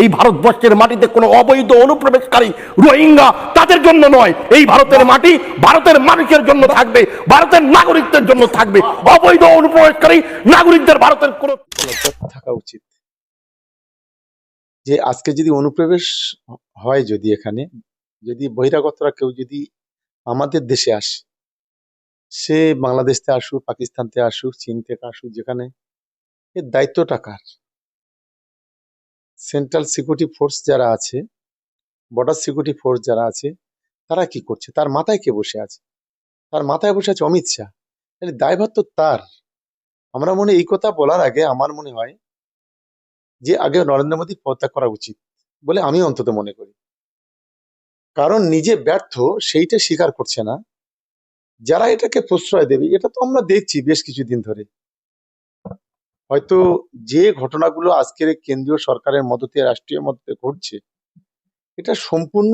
এই ভারতবর্ষের মাটিতে কোনো অবৈধ অনুপ্রবেশকারী রোহিঙ্গা তাদের জন্য নয়। এই ভারতের মাটি ভারতের মানুষের জন্য থাকবে, ভারতের নাগরিকদের জন্য থাকবে। অবৈধ অনুপ্রবেশকারী নাগরিকদের ভারতের কোনো থাকা উচিত। যে আজকে যদি অনুপ্রবেশ হয় যদি এখানে, যদি বহিরাগতরা কেউ যদি আমাদের দেশে আসে, সে বাংলাদেশ থেকে আসুক পাকিস্তান থেকে আসুক চীন থেকে আসুক, যেখানে, এর দায়িত্বটা কার? সেন্ট্রাল সিকিউরিটি ফোর্স যারা আছে বর্ডার সিকিউরিটি ফোর্স যারা আছে, তারা কি করছে? তার মাথায় কে বসে আছে? তার মাথায় বসে আছে অমিত শাহ। দায়ভার তো তার। আমরা মনে এই কথা বলার আগে আমার মনে হয় যে আগে নরেন্দ্র মোদী পদত্যাগ করা উচিত বলে আমি অন্তত মনে করি। কারণ নিজে ব্যর্থ, সেইটা স্বীকার করছে না। যারা এটাকে প্রশ্রয় দেবে, এটা তো আমরা দেখছি বেশ কিছুদিন ধরে। হয়তো যে ঘটনাগুলো আজকের কেন্দ্রীয় সরকারের মদতে, রাষ্ট্রীয় মদতে ঘটছে, এটা সম্পূর্ণ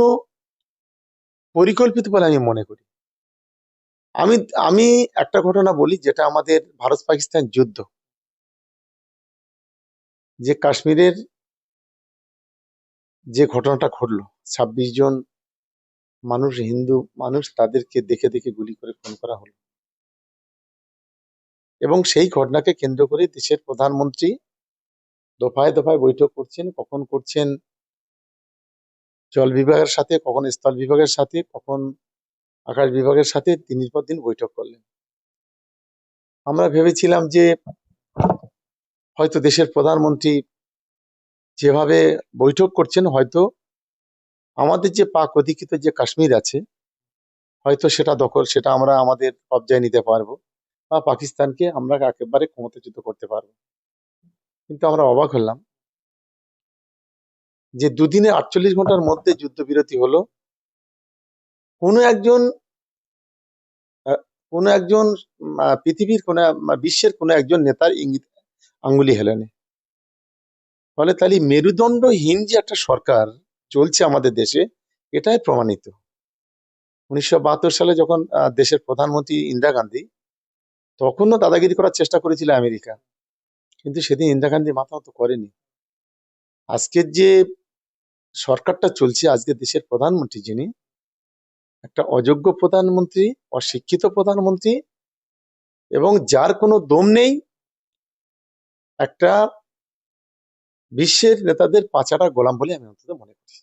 পরিকল্পিত বলে আমি মনে করি। আমি আমি একটা ঘটনা বলি যেটা আমাদের ভারত পাকিস্তান যুদ্ধ। যে কাশ্মীরের যে ঘটনাটা ঘটলো, ছাব্বিশ জন মানুষ, হিন্দু মানুষ তাদেরকে দেখে দেখে গুলি করে খুন করা হলো। এবং সেই ঘটনাকে কেন্দ্র করে দেশের প্রধানমন্ত্রী দফায় দফায় বৈঠক করছেন, কখন করছেন, জল বিভাগের সাথে, কখন স্থল বিভাগের সাথে, কখন আকাশ বিভাগের সাথে দিনের পর দিন বৈঠক করলেন। আমরা ভেবেছিলাম যে হয়তো দেশের প্রধানমন্ত্রী যেভাবে বৈঠক করছেন, হয়তো আমাদের যে পাক অধিকৃত যে কাশ্মীর আছে, হয়তো সেটা দখল, সেটা আমরা আমাদের কবজায় নিতে পারব। বা পাকিস্তানকে আমরা একেবারে ক্ষমতাচ্যুত করতে পারব। কিন্তু আমরা অবাক হলাম যে দুদিনে আটচল্লিশ ঘণ্টার মধ্যে যুদ্ধবিরতি হলো। কোনো একজন কোনো একজন পৃথিবীর কোন বিশ্বের কোনো একজন নেতার ইঙ্গিত আঙ্গুলি হেলেনে। ফলে তাহলে মেরুদণ্ডহীন যে একটা সরকার চলছে আমাদের দেশে, এটাই প্রমাণিত। উনিশশো বাহাত্তর সালে যখন দেশের প্রধানমন্ত্রী ইন্দিরা গান্ধী তখনও দাদাগিরি করার চেষ্টা করেছিল আমেরিকা। কিন্তু সেদিন ইন্দিরা গান্ধী মাথা মতো করেনি। আজকের যে সরকারটা চলছে, আজকে দেশের প্রধানমন্ত্রী যিনি, একটা অযোগ্য প্রধানমন্ত্রী, অশিক্ষিত প্রধানমন্ত্রী, এবং যার কোনো দম নেই, একটা বিশ্বের নেতাদের পাচাটা গোলাম বলে আমি অন্তত মনে করি।